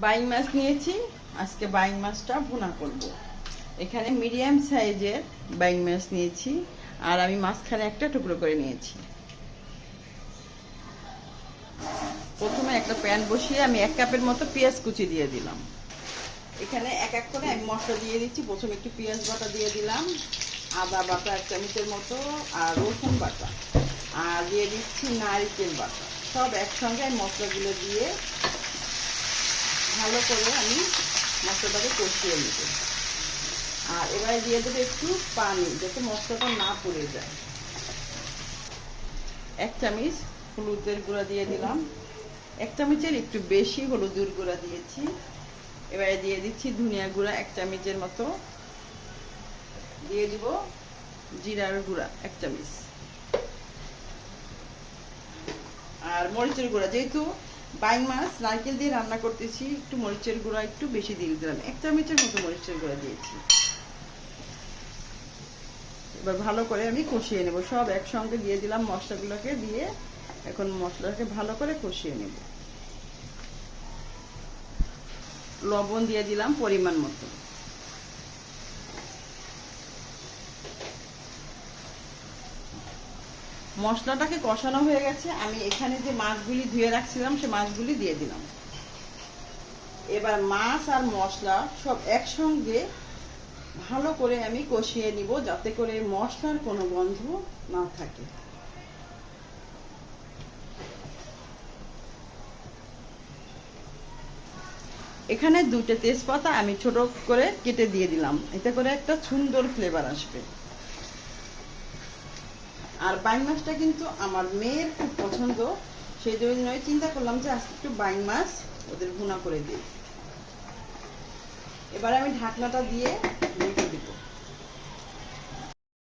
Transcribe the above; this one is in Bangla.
বাইং মাছ নিয়েছি, আজকে বাইং মাছটা ভুনা করব। এখানে মিডিয়াম সাইজের বাইং মাছ নিয়েছি, আর আমি মাঝখানে একটা টুকরো করে নিয়েছি। প্রথমে একটা প্যান বসিয়ে আমি এক কাপের মতো পেঁয়াজ কুচি দিয়ে দিলাম। এখানে এক এক করে আমি মশলা দিয়ে দিচ্ছি, প্রথমে একটু পেঁয়াজ বাটা দিয়ে দিলাম, আদা বাটা এক চামচের মতো, আর রসুন বাটা, আর দিয়ে দিচ্ছি নারিকেল বাটা। সব একসঙ্গে মশলাগুলো দিয়ে ভালো করে আমি মশলাটাকে কষিয়ে নেব। আর এবারে দিয়ে দেবো একটু পানি, যাতে মশলাটা না পুড়ে যায়। এক চামচ হলুদের গুঁড়া দিয়ে দিলাম। এক চামচের একটু বেশি হলুদের গুঁড়া দিয়েছি। এবারে দিয়ে দিচ্ছি ধনিয়া গুঁড়া এক চামচের মতো। দিয়ে দিব জিরার গুঁড়া এক চামচ। আর মরিচের গুঁড়া, যেহেতু বাইং মাছ, নারকেল দিয়ে রান্না করতেছি, একটু মরিচের গুঁড়া, একটু বেশি দিয়ে দিলাম। এক চামচের মতো মরিচের গুঁড়া দিয়েছি। এবার ভালো করে আমি কষিয়ে নেব। সব একসঙ্গে দিয়ে দিলাম মশলাগুলোকে দিয়ে এখন মশলাটাকে ভালো করে কষিয়ে নেব। লবণ দিয়ে দিলাম পরিমাণ মতো। মশলাটাকে কষানো হয়ে গেছে। আমি এখানে যে মাছগুলি ধুয়ে রাখছিলাম, সে মাছগুলি দিয়ে দিলাম। এবার মাছ আর মশলা সব একসঙ্গে ভালো করে আমি কষিয়ে নিব, যাতে করে মশলার কোনো গন্ধ না থাকে। এখানে দুটো তেজপাতা আমি ছোট করে কেটে দিয়ে দিলাম। এতে করে একটা সুন্দর ফ্লেভার আসবে। আর বাইং মাছটা কিন্তু আমার মেয়ের খুব পছন্দ। সেই জন্যই চিন্তা করলাম যে আজকে একটু বাইং মাছ ওদের ভুনা করে দিই। এবার আমি ঢাকনাটা দিয়ে